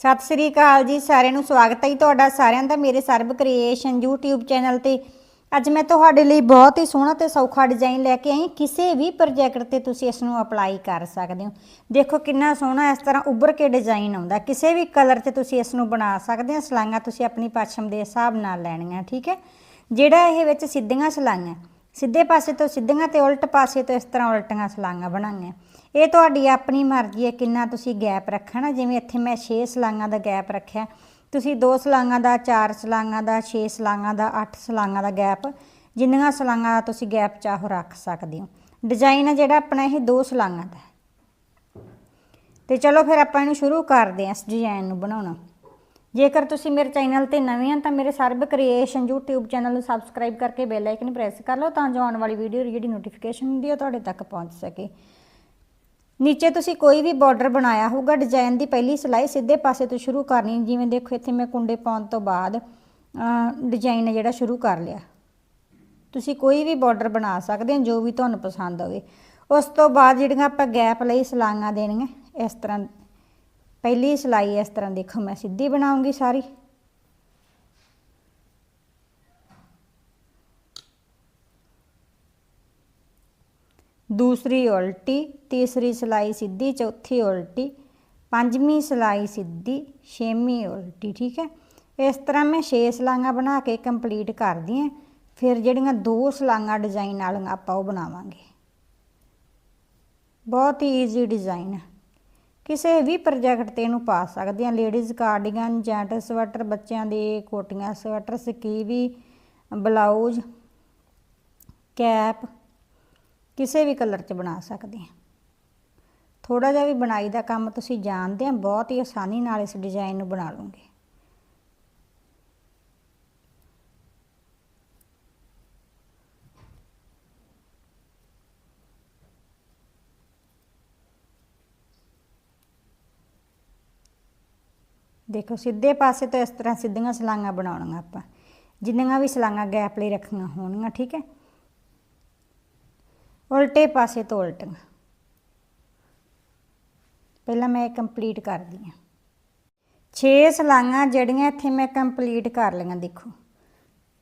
ਸਤਿ ਸ੍ਰੀ ਅਕਾਲ ਜੀ, ਸਾਰਿਆਂ ਨੂੰ ਸਵਾਗਤ ਹੈ ਜੀ ਤੁਹਾਡਾ, ਸਾਰਿਆਂ ਦਾ, ਮੇਰੇ ਸਰਬ ਕ੍ਰੀਏਸ਼ਨ YouTube ਚੈਨਲ ਤੇ। ਅੱਜ ਮੈਂ ਤੁਹਾਡੇ ਲਈ ਬਹੁਤ ਹੀ ਸੋਹਣਾ ਤੇ ਸੌਖਾ ਡਿਜ਼ਾਈਨ ਲੈ ਕੇ ਆਈ, ਕਿਸੇ ਵੀ ਪ੍ਰੋਜੈਕਟ ਤੇ ਤੁਸੀਂ ਇਸ ਨੂੰ ਅਪਲਾਈ ਕਰ ਸਕਦੇ ਹੋ। ਦੇਖੋ ਕਿੰਨਾ ਸੋਹਣਾ ਇਸ ਤਰ੍ਹਾਂ ਉੱਭਰ ਕੇ ਡਿਜ਼ਾਈਨ ਆਉਂਦਾ ਕਿਸੇ ਵੀ ਕਲਰ ਤੇ ਤੁਸੀਂ ਇਸ ਨੂੰ ਬਣਾ ਸਕਦੇ ਹੋ, ਸਲਾਈਆਂ ਤੁਸੀਂ ਆਪਣੀ ਪਛਮ ਦੇ ਹਿਸਾਬ ਨਾਲ ਲੈਣੀਆਂ, ਠੀਕ ਹੈ? ਜਿਹੜਾ ਇਹ ਵਿੱਚ ਸਿੱਧੀਆਂ ਸਲਾਈਆਂ, ਸਿੱਧੇ ਪਾਸੇ ਤੋਂ ਸਿੱਧੀਆਂ ਤੇ ਉਲਟ ਪਾਸੇ ਤੋਂ ਇਸ ਤਰ੍ਹਾਂ ਉਲਟੀਆਂ ਸਲਾਈਆਂ ਬਣਾਈਆਂ। ਇਹ ਤੁਹਾਡੀ ਆਪਣੀ ਮਰਜ਼ੀ ਹੈ ਕਿੰਨਾ ਤੁਸੀਂ ਗੈਪ ਰੱਖਣਾ। ਜਿਵੇਂ ਇੱਥੇ ਮੈਂ 6 ਸਲਾਈਆਂ ਦਾ ਗੈਪ ਰੱਖਿਆ। ਤੁਸੀਂ 2 ਸਲਾਈਆਂ ਦਾ 4 ਸਲਾਈਆਂ ਦਾ 6 ਸਲਾਈਆਂ ਦਾ 8 ਸਲਾਈਆਂ ਦਾ ਗੈਪ। ਜਿੰਨੀਆਂ ਸਲਾਈਆਂ ਦਾ ਤੁਸੀਂ ਗੈਪ ਚਾਹੋ ਰੱਖ ਸਕਦੇ ਹੋ। ਡਿਜ਼ਾਈਨ ਹੈ ਜਿਹੜਾ ਆਪਣਾ ਇਹ 2 ਸਲਾਈਆਂ ਦਾ। ਹੈ। ਤੇ ਚਲੋ ਫਿਰ ਆਪਾਂ ਇਹਨੂੰ ਸ਼ੁਰੂ ਕਰਦੇ ਹਾਂ ਇਸ ਡਿਜ਼ਾਈਨ ਨੂੰ ਬਣਾਉਣਾ। ਜੇਕਰ ਤੁਸੀਂ ਮੇਰੇ ਚੈਨਲ ਤੇ ਨਵੇਂ ਆ ਤਾਂ ਮੇਰੇ ਸਰਬ ਕ੍ਰੀਏਸ਼ਨ YouTube ਚੈਨਲ ਨੂੰ ਸਬਸਕ੍ਰਾਈਬ ਕਰਕੇ ਬੈਲ ਆਈਕਨ ਪ੍ਰੈਸ ਕਰ ਲਓ ਤਾਂ ਜੋ ਆਉਣ ਵਾਲੀ ਵੀਡੀਓ ਦੀ ਜਿਹੜੀ ਨੋਟੀਫਿਕੇਸ਼ਨ ਹੁੰਦੀ ਹੈ ਉਹ ਤੁਹਾਡੇ ਤੱਕ ਪਹੁੰਚ ਸਕੇ। ਨੀਚੇ ਤੁਸੀਂ ਕੋਈ ਵੀ ਬਾਰਡਰ ਬਣਾਇਆ ਹੋਊਗਾ ਡਿਜ਼ਾਈਨ ਦੀ ਪਹਿਲੀ ਸਿਲਾਈ ਸਿੱਧੇ ਪਾਸੇ ਤੋਂ ਸ਼ੁਰੂ ਕਰਨੀ ਜਿਵੇਂ ਦੇਖੋ, ਇੱਥੇ ਮੈਂ ਕੁੰਡੇ ਪਾਉਣ ਤੋਂ ਬਾਅਦ ਡਿਜ਼ਾਈਨ ਜਿਹੜਾ ਸ਼ੁਰੂ ਕਰ ਲਿਆ। ਤੁਸੀਂ ਕੋਈ ਵੀ ਬਾਰਡਰ ਬਣਾ ਸਕਦੇ ਹੋ, ਜੋ ਵੀ ਤੁਹਾਨੂੰ ਪਸੰਦ ਹੋਵੇ। ਉਸ ਤੋਂ ਬਾਅਦ ਜਿਹੜੀਆਂ ਆਪਾਂ ਗੈਪ ਲਈ ਸਲਾਈਆਂ ਦੇਣੀਆਂ, ਇਸ ਤਰ੍ਹਾਂ ਪਹਿਲੀ ਸਿਲਾਈ ਇਸ ਤਰ੍ਹਾਂ ਦੇਖੋ, ਮੈਂ ਸਿੱਧੀ ਬਣਾਉਂਗੀ ਸਾਰੀ। ਦੂਸਰੀ ਉਲਟੀ, ਤੀਸਰੀ ਸਿਲਾਈ ਸਿੱਧੀ, ਚੌਥੀ ਉਲਟੀ, ਪੰਜਵੀਂ ਸਿਲਾਈ ਸਿੱਧੀ, ਛੇਵੀਂ ਉਲਟੀ, ਠੀਕ ਹੈ? ਇਸ ਤਰ੍ਹਾਂ ਮੈਂ 6 ਸਲਾਈਆਂ ਬਣਾ ਕੇ ਕੰਪਲੀਟ ਕਰਦੀ ਹਾਂ। ਫਿਰ ਜਿਹੜੀਆਂ ਦੋ ਸਲਾਈਆਂ ਡਿਜ਼ਾਈਨ ਵਾਲੀਆਂ ਆਪਾਂ ਉਹ ਬਣਾਵਾਂਗੇ। ਬਹੁਤ ਹੀ ਈਜ਼ੀ ਡਿਜ਼ਾਈਨ ਹੈ ਕਿਸੇ ਵੀ ਪ੍ਰੋਜੈਕਟ ਤੇ ਇਹਨੂੰ ਪਾ ਸਕਦੇ ਆ ਲੇਡੀਜ਼ ਕਾਰਡੀਗਨ ਜੈਂਟ ਸਵੈਟਰ ਬੱਚਿਆਂ ਦੇ ਕੋਟੀਆਂ ਸਵੈਟਰ ਸਕੀਵੀ ਬਲਾਊਜ਼ ਕੈਪ ਕਿਸੇ ਵੀ ਕਲਰ 'ਚ ਬਣਾ ਸਕਦੇ ਹਾਂ। ਥੋੜਾ ਜਿਹਾ ਵੀ ਬਣਾਈ ਦਾ ਕੰਮ ਤੁਸੀਂ ਜਾਣਦੇ ਆ ਬਹੁਤ ਹੀ ਆਸਾਨੀ ਨਾਲ ਇਸ ਡਿਜ਼ਾਈਨ ਨੂੰ ਬਣਾ ਲਓਗੇ। ਦੇਖੋ, ਸਿੱਧੇ ਪਾਸੇ ਤੋਂ ਇਸ ਤਰ੍ਹਾਂ ਸਿੱਧੀਆਂ ਸਲਾਈਆਂ ਬਣਾਉਣੀਆਂ ਆਪਾਂ। ਜਿੰਨੀਆਂ ਵੀ ਸਲਾਈਆਂ ਗੈਪ ਲਈ ਰੱਖੀਆਂ ਹੋਣਗੀਆਂ, ਠੀਕ ਹੈ? ਉਲਟੇ ਪਾਸੇ ਤੋਂ ਉਲਟੀਆਂ। ਪਹਿਲਾਂ ਮੈਂ ਇਹ ਕੰਪਲੀਟ ਕਰਦੀ ਹਾਂ। 6 ਸਲਾਈਆਂ ਜਿਹੜੀਆਂ ਇੱਥੇ ਮੈਂ ਕੰਪਲੀਟ ਕਰ ਲਈਆਂ, ਦੇਖੋ।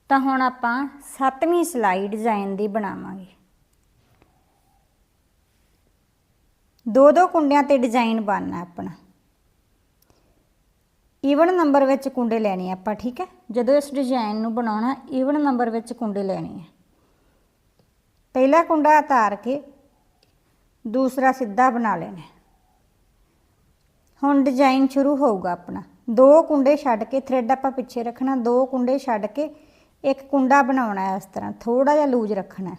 ਤਾਂ ਹੁਣ ਆਪਾਂ 7ਵੀਂ ਸਲਾਈ ਡਿਜ਼ਾਈਨ ਦੀ ਬਣਾਵਾਂਗੇ। ਦੋ ਦੋ ਕੁੰਡਿਆਂ ਤੇ ਡਿਜ਼ਾਈਨ ਬਣਨਾ ਆਪਣਾ। ਈਵਨ ਨੰਬਰ ਵਿੱਚ ਕੁੰਡੇ ਲੈਣੇ ਆਪਾਂ, ਠੀਕ ਹੈ? ਜਦੋਂ ਇਸ ਡਿਜ਼ਾਈਨ ਨੂੰ ਬਣਾਉਣਾ ਈਵਨ ਨੰਬਰ ਵਿੱਚ ਕੁੰਡੇ ਲੈਣੇ ਆ। ਪਹਿਲਾ ਕੁੰਡਾ ਉਤਾਰ ਕੇ ਦੂਸਰਾ ਸਿੱਧਾ ਬਣਾ ਲੈਣਾ ਹੁਣ ਡਿਜ਼ਾਈਨ ਸ਼ੁਰੂ ਹੋਊਗਾ ਆਪਣਾ। ਦੋ ਕੁੰਡੇ ਛੱਡ ਕੇ ਥ੍ਰੈਡ ਆਪਾਂ ਪਿੱਛੇ ਰੱਖਣਾ, ਦੋ ਕੁੰਡੇ ਛੱਡ ਕੇ ਇੱਕ ਕੁੰਡਾ ਬਣਾਉਣਾ ਹੈ ਇਸ ਤਰ੍ਹਾਂ। ਥੋੜਾ ਜਿਹਾ ਲੂਜ਼ ਰੱਖਣਾ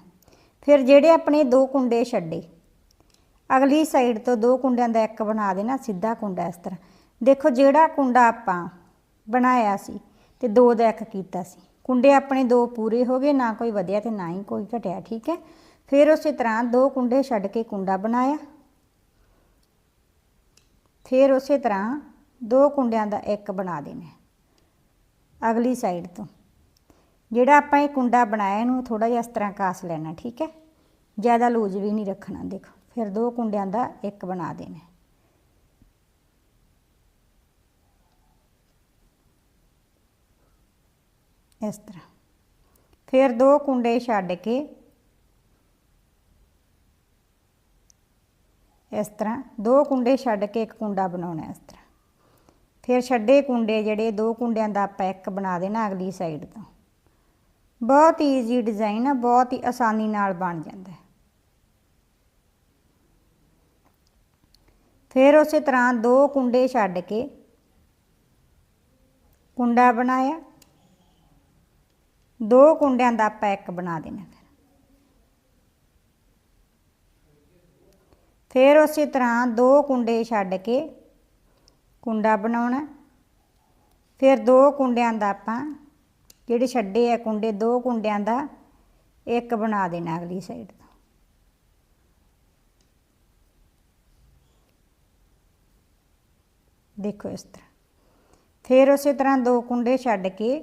ਫਿਰ ਜਿਹੜੇ ਆਪਣੇ ਦੋ ਕੁੰਡੇ ਛੱਡੇ, ਅਗਲੀ ਸਾਈਡ ਤੋਂ ਦੋ ਕੁੰਡਿਆਂ ਦਾ ਇੱਕ ਬਣਾ ਦੇਣਾ, ਸਿੱਧਾ ਕੁੰਡਾ ਇਸ ਤਰ੍ਹਾਂ। ਦੇਖੋ ਜਿਹੜਾ ਕੁੰਡਾ ਆਪਾਂ ਬਣਾਇਆ ਸੀ ਤੇ ਦੋ ਦਾ ਇੱਕ ਕੀਤਾ ਸੀ। ਕੁੰਡੇ ਆਪਣੇ ਦੋ ਪੂਰੇ ਹੋ ਗਏ, ਨਾ ਕੋਈ ਵਧਿਆ ਤੇ ਨਾ ਹੀ ਕੋਈ ਘਟਿਆ, ਠੀਕ ਹੈ? ਫਿਰ ਉਸੇ ਤਰ੍ਹਾਂ ਦੋ ਕੁੰਡੇ ਛੱਡ ਕੇ ਕੁੰਡਾ ਬਣਾਇਆ। ਫਿਰ ਉਸੇ ਤਰ੍ਹਾਂ ਦੋ ਕੁੰਡਿਆਂ ਦਾ ਇੱਕ ਬਣਾ ਦੇਣਾ ਅਗਲੀ ਸਾਈਡ ਤੋਂ। ਜਿਹੜਾ ਆਪਾਂ ਇਹ ਕੁੰਡਾ ਬਣਾਇਆ, ਇਹਨੂੰ ਥੋੜਾ ਜਿਹਾ ਇਸ ਤਰ੍ਹਾਂ ਕਾਸ ਲੈਣਾ, ਠੀਕ ਹੈ? ਜ਼ਿਆਦਾ ਲੂਜ਼ ਵੀ ਨਹੀਂ ਰੱਖਣਾ, ਦੇਖੋ। ਫਿਰ ਦੋ ਕੁੰਡਿਆਂ ਦਾ ਇੱਕ ਬਣਾ ਦੇਣਾ। ਇਸ ਤਰ੍ਹਾਂ। ਫਿਰ ਦੋ ਕੁੰਡੇ ਛੱਡ ਕੇ ਇਸ ਤਰ੍ਹਾਂ, ਦੋ ਕੁੰਡੇ ਛੱਡ ਕੇ ਇੱਕ ਕੁੰਡਾ ਬਣਾਉਣਾ ਇਸ ਤਰ੍ਹਾਂ। ਫਿਰ ਛੱਡੇ ਕੁੰਡੇ ਜਿਹੜੇ, ਦੋ ਕੁੰਡਿਆਂ ਦਾ ਆਪਾਂ ਇੱਕ ਬਣਾ ਦੇਣਾ ਅਗਲੀ ਸਾਈਡ ਤੋਂ। ਬਹੁਤ ਈਜ਼ੀ ਡਿਜ਼ਾਈਨ ਆ, ਬਹੁਤ ਹੀ ਆਸਾਨੀ ਨਾਲ ਬਣ ਜਾਂਦਾ ਹੈ। ਫਿਰ ਉਸੇ ਤਰ੍ਹਾਂ ਦੋ ਕੁੰਡੇ ਛੱਡ ਕੇ ਕੁੰਡਾ ਬਣਾਇਆ। ਦੋ ਕੁੰਡਿਆਂ ਦਾ ਆਪਾਂ ਇੱਕ ਬਣਾ ਦੇਣਾ ਫਿਰ। ਫਿਰ ਉਸੇ ਤਰ੍ਹਾਂ ਦੋ ਕੁੰਡੇ ਛੱਡ ਕੇ ਕੁੰਡਾ ਬਣਾਉਣਾ। ਫਿਰ ਦੋ ਕੁੰਡਿਆਂ ਦਾ ਆਪਾਂ ਜਿਹੜੇ ਛੱਡੇ ਆ ਕੁੰਡੇ, ਦੋ ਕੁੰਡਿਆਂ ਦਾ ਇੱਕ ਬਣਾ ਦੇਣਾ ਅਗਲੀ ਸਾਈਡ ਤੋਂ। ਦੇਖੋ ਇਸ ਤਰ੍ਹਾਂ। ਫਿਰ ਉਸੇ ਤਰ੍ਹਾਂ ਦੋ ਕੁੰਡੇ ਛੱਡ ਕੇ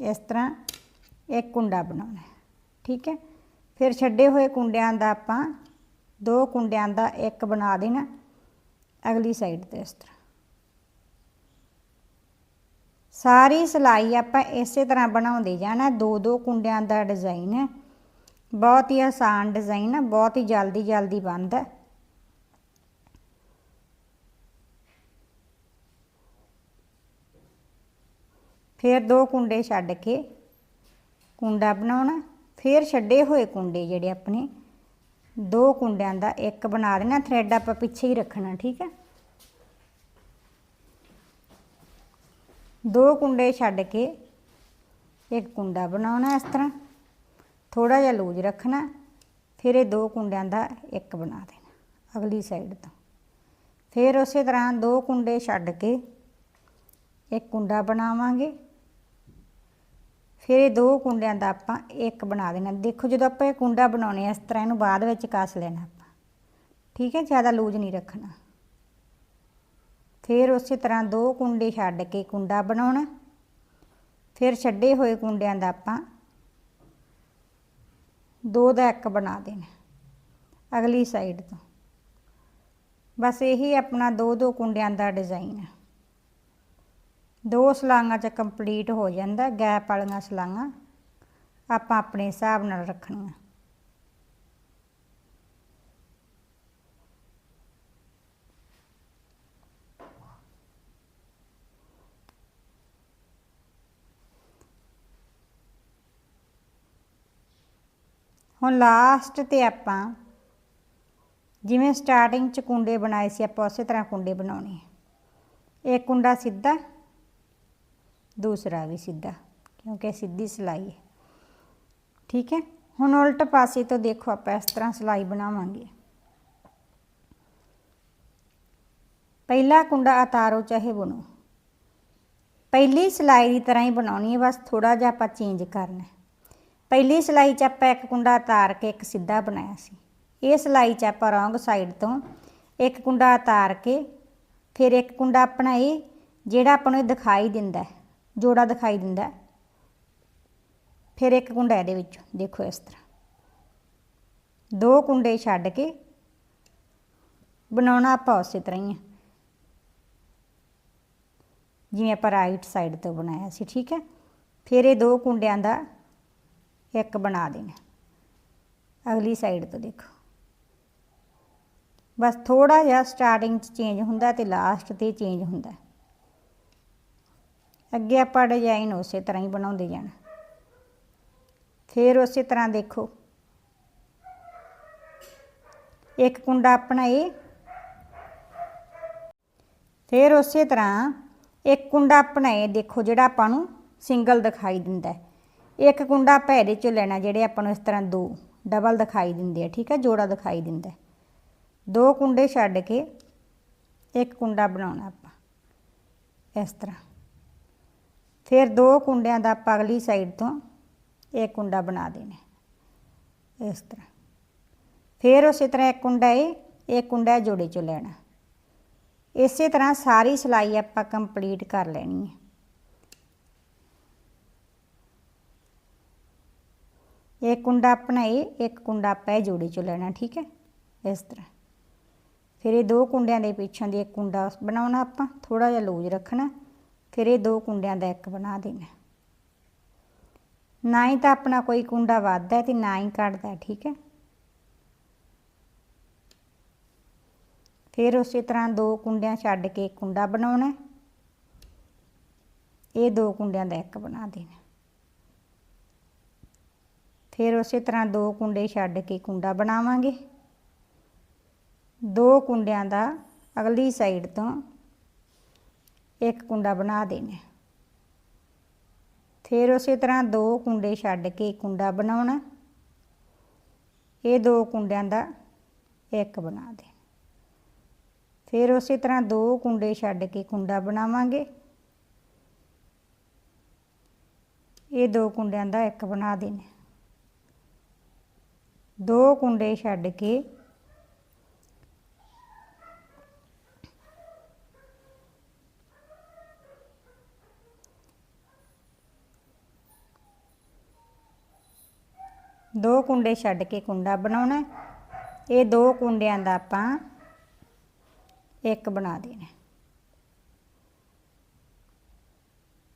ਇਸ ਤਰ੍ਹਾਂ ਇੱਕ ਕੁੰਡਾ ਬਣਾਉਣਾ ਹੈ, ਠੀਕ ਹੈ? ਫਿਰ ਛੱਡੇ ਹੋਏ ਕੁੰਡਿਆਂ ਦਾ ਆਪਾਂ ਦੋ ਕੁੰਡਿਆਂ ਦਾ ਇੱਕ ਬਣਾ ਦੇਣਾ, ਅਗਲੀ ਸਾਈਡ ਤੇ ਇਸ ਤਰ੍ਹਾਂ। ਸਾਰੀ ਸਿਲਾਈ ਆਪਾਂ ਇਸੇ ਤਰ੍ਹਾਂ ਬਣਾਉਂਦੇ ਜਾਣਾ ਦੋ ਦੋ ਕੁੰਡਿਆਂ ਦਾ ਡਿਜ਼ਾਈਨ ਹੈ। ਬਹੁਤ ਹੀ ਆਸਾਨ ਡਿਜ਼ਾਈਨ ਹੈ, ਬਹੁਤ ਹੀ ਜਲਦੀ ਜਲਦੀ ਬਣਦਾ ਹੈ। ਫਿਰ ਦੋ ਕੁੰਡੇ ਛੱਡ ਕੇ ਕੁੰਡਾ ਬਣਾਉਣਾ, ਫਿਰ ਛੱਡੇ ਹੋਏ ਕੁੰਡੇ ਜਿਹੜੇ ਆਪਣੇ। ਦੋ ਕੁੰਡਿਆਂ ਦਾ ਇੱਕ ਬਣਾ ਦੇਣਾ ਥ੍ਰੈਡ ਆਪਾਂ ਪਿੱਛੇ ਹੀ ਰੱਖਣਾ, ਠੀਕ ਹੈ? ਦੋ ਕੁੰਡੇ ਛੱਡ ਕੇ ਇੱਕ ਕੁੰਡਾ ਬਣਾਉਣਾ ਇਸ ਤਰ੍ਹਾਂ। ਥੋੜਾ ਜਿਹਾ ਲੂਜ ਰੱਖਣਾ, ਫਿਰ ਇਹ ਦੋ ਕੁੰਡਿਆਂ ਦਾ ਇੱਕ ਬਣਾ ਦੇਣਾ, ਅਗਲੀ ਸਾਈਡ ਤੋਂ। ਫਿਰ ਉਸੇ ਤਰ੍ਹਾਂ ਦੋ ਕੁੰਡੇ ਛੱਡ ਕੇ ਇੱਕ ਕੁੰਡਾ ਬਣਾਵਾਂਗੇ। ਫਿਰ ਇਹ ਦੋ ਕੁੰਡਿਆਂ ਦਾ ਆਪਾਂ ਇੱਕ ਬਣਾ ਦੇਣਾ। ਦੇਖੋ ਜਦੋਂ ਆਪਾਂ ਇਹ ਕੁੰਡਾ ਬਣਾਉਣੇ ਇਸ ਤਰ੍ਹਾਂ ਇਹਨੂੰ ਬਾਅਦ ਵਿੱਚ ਕੱਸ ਲੈਣਾ ਆਪਾਂ। ਠੀਕ ਹੈ, ਜ਼ਿਆਦਾ ਲੂਜ ਨਹੀਂ ਰੱਖਣਾ। ਫਿਰ ਉਸੇ ਤਰ੍ਹਾਂ ਦੋ ਕੁੰਡੇ ਛੱਡ ਕੇ ਕੁੰਡਾ ਬਣਾਉਣਾ। ਫਿਰ ਛੱਡੇ ਹੋਏ ਕੁੰਡਿਆਂ ਦਾ ਆਪਾਂ ਦੋ ਦਾ ਇੱਕ ਬਣਾ ਦੇਣਾ, ਅਗਲੀ ਸਾਈਡ ਤੋਂ। ਬਸ ਇਹੀ ਆਪਣਾ ਦੋ ਦੋ ਕੁੰਡਿਆਂ ਦਾ ਡਿਜ਼ਾਈਨ। ਹੈ ਦੋ ਸਲਾਂਗਾ ਚ ਕੰਪਲੀਟ ਹੋ ਜਾਂਦਾ, ਗੈਪ ਵਾਲੀਆਂ ਸਲਾਂਗਾ ਆਪਾਂ ਆਪਣੇ ਹਿਸਾਬ ਨਾਲ ਰੱਖਣੀਆਂ ਹੁਣ ਲਾਸਟ ਤੇ ਆਪਾਂ ਜਿਵੇਂ ਸਟਾਰਟਿੰਗ ਚ ਕੁੰਡੇ ਬਣਾਏ ਸੀ, ਆਪਾਂ ਉਸੇ ਤਰ੍ਹਾਂ ਕੁੰਡੇ ਬਣਾਉਣੇ ਆ। ਇੱਕ ਕੁੰਡਾ ਸਿੱਧਾ ਦੂਸਰਾ ਵੀ ਸਿੱਧਾ, ਕਿਉਂਕਿ ਸਿੱਧੀ ਸਿਲਾਈ ਹੈ। ਠੀਕ ਹੈ? ਹੁਣ ਉਲਟ ਪਾਸੇ ਤੋਂ ਦੇਖੋ, ਆਪਾਂ ਇਸ ਤਰ੍ਹਾਂ ਸਿਲਾਈ ਬਣਾਵਾਂਗੇ। ਪਹਿਲਾ ਕੁੰਡਾ ਉਤਾਰੋ ਚਾਹੇ ਬਣੋ। ਪਹਿਲੀ ਸਿਲਾਈ ਦੀ ਤਰ੍ਹਾਂ ਹੀ ਬਣਾਉਣੀ ਹੈ, ਬਸ ਥੋੜਾ ਜਿਹਾ ਆਪਾਂ ਚੇਂਜ ਕਰਨਾ ਪਹਿਲੀ ਸਿਲਾਈ 'ਚ ਆਪਾਂ ਇੱਕ ਕੁੰਡਾ ਉਤਾਰ ਕੇ ਇੱਕ ਸਿੱਧਾ ਬਣਾਇਆ ਸੀ। ਇਹ ਸਿਲਾਈ 'ਚ ਆਪਾਂ ਰੋਂਗ ਸਾਈਡ ਤੋਂ ਇੱਕ ਕੁੰਡਾ ਉਤਾਰ ਕੇ ਫਿਰ ਇੱਕ ਕੁੰਡਾ ਆਪਣਾ ਇਹ ਜਿਹੜਾ ਆਪਾਂ ਨੂੰ ਇਹ ਦਿਖਾਈ ਦਿੰਦਾ ਜੋੜਾ ਦਿਖਾਈ ਦਿੰਦਾ ਫਿਰ ਇੱਕ ਕੁੰਡਾ ਇਹਦੇ ਵਿੱਚ, ਦੇਖੋ ਇਸ ਤਰ੍ਹਾਂ। ਦੋ ਕੁੰਡੇ ਛੱਡ ਕੇ ਬਣਾਉਣਾ ਆਪਾਂ ਉਸੇ ਤਰ੍ਹਾਂ ਹੀ ਹੈ ਜਿਵੇਂ ਆਪਾਂ ਰਾਈਟ ਸਾਈਡ ਤੋਂ ਬਣਾਇਆ ਸੀ, ਠੀਕ ਹੈ? ਫਿਰ ਇਹ ਦੋ ਕੁੰਡਿਆਂ ਦਾ ਇੱਕ ਬਣਾ ਦੇਣਾ। ਅਗਲੀ ਸਾਈਡ ਤੋਂ ਦੇਖੋ। ਬਸ ਥੋੜਾ ਜਿਹਾ ਸਟਾਰਟਿੰਗ 'ਚ ਚੇਂਜ ਹੁੰਦਾ ਤੇ ਲਾਸਟ ਤੇ ਚੇਂਜ ਹੁੰਦਾ। ਅੱਗੇ ਆਪਾਂ ਡਿਜ਼ਾਈਨ ਉਸੇ ਤਰ੍ਹਾਂ ਹੀ ਬਣਾਉਂਦੇ ਜਾਣਾ। ਫਿਰ ਉਸੇ ਤਰ੍ਹਾਂ ਦੇਖੋ। ਇੱਕ ਕੁੰਡਾ ਆਪਣਾ ਇਹ ਫਿਰ ਉਸੇ ਤਰ੍ਹਾਂ ਇੱਕ ਕੁੰਡਾ ਆਪਣਾ ਇਹ ਦੇਖੋ ਜਿਹੜਾ ਆਪਾਂ ਨੂੰ ਸਿੰਗਲ ਦਿਖਾਈ ਦਿੰਦਾ ਹੈ। ਇੱਕ ਕੁੰਡਾ ਆਪਾਂ ਇਹਦੇ ਚੋਂ ਲੈਣਾ, ਜਿਹੜੇ ਆਪਾਂ ਨੂੰ ਇਸ ਤਰ੍ਹਾਂ ਦੋ ਡਬਲ ਦਿਖਾਈ ਦਿੰਦੇ ਆ, ਠੀਕ ਹੈ ਜੋੜਾ ਦਿਖਾਈ ਦਿੰਦਾ ਦੋ ਕੁੰਡੇ ਛੱਡ ਕੇ ਇੱਕ ਕੁੰਡਾ ਬਣਾਉਣਾ ਆਪਾਂ, ਇਸ ਤਰ੍ਹਾਂ। ਫਿਰ ਦੋ ਕੁੰਡਿਆਂ ਦਾ ਆਪਾਂ ਅਗਲੀ ਸਾਈਡ ਤੋਂ ਇਹ ਕੁੰਡਾ ਬਣਾ ਦੇਣਾ ਇਸ ਤਰ੍ਹਾਂ। ਫਿਰ ਉਸੇ ਤਰ੍ਹਾਂ ਇੱਕ ਕੁੰਡਾ ਇਹ, ਇੱਕ ਕੁੰਡਾ ਜੋੜੇ ਚੋਂ ਲੈਣਾ। ਇਸੇ ਤਰ੍ਹਾਂ ਸਾਰੀ ਸਿਲਾਈ ਆਪਾਂ ਕੰਪਲੀਟ ਕਰ ਲੈਣੀ ਹੈ। ਇੱਕ ਕੁੰਡਾ ਆਪਣਾ ਇਹ, ਇੱਕ ਕੁੰਡਾ ਆਪਾਂ ਇਹ ਜੋੜੇ ਚੋਂ ਲੈਣਾ, ਠੀਕ ਹੈ? ਇਸ ਤਰ੍ਹਾਂ। ਫਿਰ ਇਹ ਦੋ ਕੁੰਡਿਆਂ ਦੇ ਪਿੱਛੋਂ ਦੀ ਇੱਕ ਕੁੰਡਾ ਬਣਾਉਣਾ ਆਪਾਂ ਥੋੜਾ ਜਿਹਾ ਲੂਜ ਰੱਖਣਾ। ਫਿਰ ਇਹ ਦੋ ਕੁੰਡਿਆਂ ਦਾ ਇੱਕ ਬਣਾ ਦੇਣਾ। ਨਾ ਹੀ ਤਾਂ ਆਪਣਾ ਕੋਈ ਕੁੰਡਾ ਵੱਧਦਾ ਹੈ ਤੇ ਨਾ ਹੀ ਘਟਦਾ, ਠੀਕ ਹੈ? ਫਿਰ ਉਸੇ ਤਰ੍ਹਾਂ ਦੋ ਕੁੰਡਿਆਂ ਛੱਡ ਕੇ ਕੁੰਡਾ ਬਣਾਉਣਾ। ਇਹ ਦੋ ਕੁੰਡਿਆਂ ਦਾ ਇੱਕ ਬਣਾ ਦੇਣਾ। ਫਿਰ ਉਸੇ ਤਰ੍ਹਾਂ ਦੋ ਕੁੰਡੇ ਛੱਡ ਕੇ ਕੁੰਡਾ ਬਣਾਵਾਂਗੇ। ਦੋ ਕੁੰਡਿਆਂ ਦਾ ਅਗਲੀ ਸਾਈਡ ਤੋਂ ਇੱਕ ਕੁੰਡਾ ਬਣਾ ਦੇਣਾ। ਫਿਰ ਉਸੇ ਤਰ੍ਹਾਂ ਦੋ ਕੁੰਡੇ ਛੱਡ ਕੇ ਕੁੰਡਾ ਬਣਾਉਣਾ। ਇਹ ਦੋ ਕੁੰਡਿਆਂ ਦਾ ਇੱਕ ਬਣਾ ਦੇ। ਫਿਰ ਉਸੇ ਤਰ੍ਹਾਂ ਦੋ ਕੁੰਡੇ ਛੱਡ ਕੇ ਕੁੰਡਾ ਬਣਾਵਾਂਗੇ। ਇਹ ਦੋ ਕੁੰਡਿਆਂ ਦਾ ਇੱਕ ਬਣਾ ਦੇਣਾ। ਦੋ ਕੁੰਡੇ ਛੱਡ ਕੇ ਦੋ ਕੁੰਡੇ ਛੱਡ ਕੇ ਕੁੰਡਾ ਬਣਾਉਣਾ ਇਹ ਦੋ ਕੁੰਡਿਆਂ ਦਾ ਆਪਾਂ ਇੱਕ ਬਣਾ ਦੇਣਾ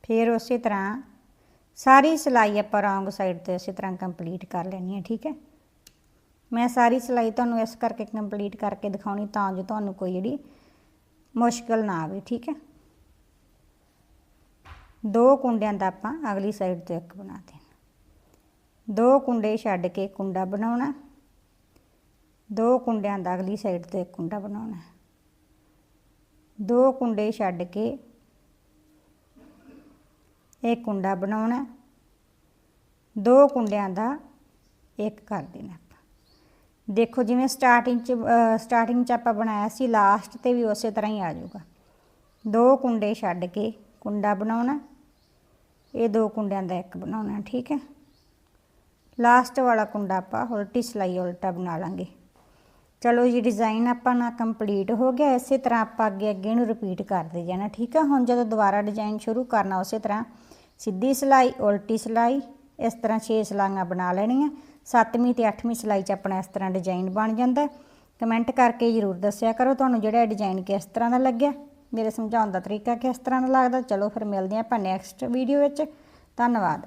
ਫਿਰ ਉਸੇ ਤਰ੍ਹਾਂ ਸਾਰੀ ਸਿਲਾਈ ਆਪਾਂ ਰੌਂਗ ਸਾਈਡ ਤੇ ਉਸੇ ਤਰ੍ਹਾਂ ਕੰਪਲੀਟ ਕਰ ਲੈਣੀ ਹੈ, ਠੀਕ ਹੈ। ਮੈਂ ਸਾਰੀ ਸਿਲਾਈ ਤੁਹਾਨੂੰ ਇਸ ਕਰਕੇ ਕੰਪਲੀਟ ਕਰਕੇ ਦਿਖਾਉਣੀ ਤਾਂ ਜੋ ਤੁਹਾਨੂੰ ਕੋਈ ਜਿਹੜੀ ਮੁਸ਼ਕਲ ਨਾ ਆਵੇ, ਠੀਕ ਹੈ। ਦੋ ਕੁੰਡਿਆਂ ਦਾ ਆਪਾਂ ਅਗਲੀ ਸਾਈਡ ਤੋਂ ਇੱਕ ਬਣਾ ਦੇਣਾ ਦੋ ਕੁੰਡੇ ਛੱਡ ਕੇ ਕੁੰਡਾ ਬਣਾਉਣਾ। ਦੋ ਕੁੰਡਿਆਂ ਦਾ ਅਗਲੀ ਸਾਈਡ ਤੋਂ ਇੱਕ ਕੁੰਡਾ ਬਣਾਉਣਾ। ਦੋ ਕੁੰਡੇ ਛੱਡ ਕੇ ਇਹ ਕੁੰਡਾ ਬਣਾਉਣਾ। ਦੋ ਕੁੰਡਿਆਂ ਦਾ ਇੱਕ ਕਰ ਦੇਣਾ ਆਪਾਂ। ਦੇਖੋ ਜਿਵੇਂ ਸਟਾਰਟਿੰਗ ਚ ਸਟਾਰਟਿੰਗ ਚ ਆਪਾਂ ਬਣਾਇਆ ਸੀ ਲਾਸਟ ਤੇ ਵੀ ਉਸੇ ਤਰ੍ਹਾਂ ਹੀ ਆ ਜਾਊਗਾ। ਦੋ ਕੁੰਡੇ ਛੱਡ ਕੇ ਕੁੰਡਾ ਬਣਾਉਣਾ। ਇਹ ਦੋ ਕੁੰਡਿਆਂ ਦਾ ਇੱਕ ਬਣਾਉਣਾ, ਠੀਕ ਹੈ? ਲਾਸਟ ਵਾਲਾ ਕੁੰਡਾ ਆਪਾਂ ਉਲਟੀ ਸਿਲਾਈ ਉਲਟਾ ਬਣਾ ਲਾਂਗੇ। ਚਲੋ ਜੀ ਡਿਜ਼ਾਈਨ ਆਪਾਂ ਨਾ ਕੰਪਲੀਟ ਹੋ ਗਿਆ। ਇਸੇ ਤਰ੍ਹਾਂ ਆਪਾਂ ਅੱਗੇ ਅੱਗੇ ਨੂੰ ਰਿਪੀਟ ਕਰਦੇ ਜਾਣਾ, ਠੀਕ ਆ? ਹੁਣ ਜਦੋਂ ਦੁਬਾਰਾ ਡਿਜ਼ਾਈਨ ਸ਼ੁਰੂ ਕਰਨਾ, ਉਸੇ ਤਰ੍ਹਾਂ ਸਿੱਧੀ ਸਿਲਾਈ, ਉਲਟੀ ਸਿਲਾਈ, ਇਸ ਤਰ੍ਹਾਂ 6 ਸਿਲਾਈਆਂ ਬਣਾ ਲੈਣੀਆਂ। 7ਵੀਂ ਤੇ 8ਵੀਂ ਸਿਲਾਈ 'ਚ ਆਪਣਾ ਇਸ ਤਰ੍ਹਾਂ ਡਿਜ਼ਾਈਨ ਬਣ ਜਾਂਦਾ। ਕਮੈਂਟ ਕਰਕੇ ਜ਼ਰੂਰ ਦੱਸਿਆ ਕਰੋ ਤੁਹਾਨੂੰ ਜਿਹੜਾ ਡਿਜ਼ਾਈਨ ਕਿਸ ਤਰ੍ਹਾਂ ਦਾ ਲੱਗਿਆ। ਮੇਰੇ ਸਮਝਾਉਣ ਦਾ ਤਰੀਕਾ ਕਿਸ ਤਰ੍ਹਾਂ ਦਾ ਲੱਗਦਾ। ਚਲੋ ਫਿਰ ਮਿਲਦੇ ਹਾਂ ਆਪਾਂ ਨੈਕਸਟ ਵੀਡੀਓ ਵਿੱਚ। ਧੰਨਵਾਦ।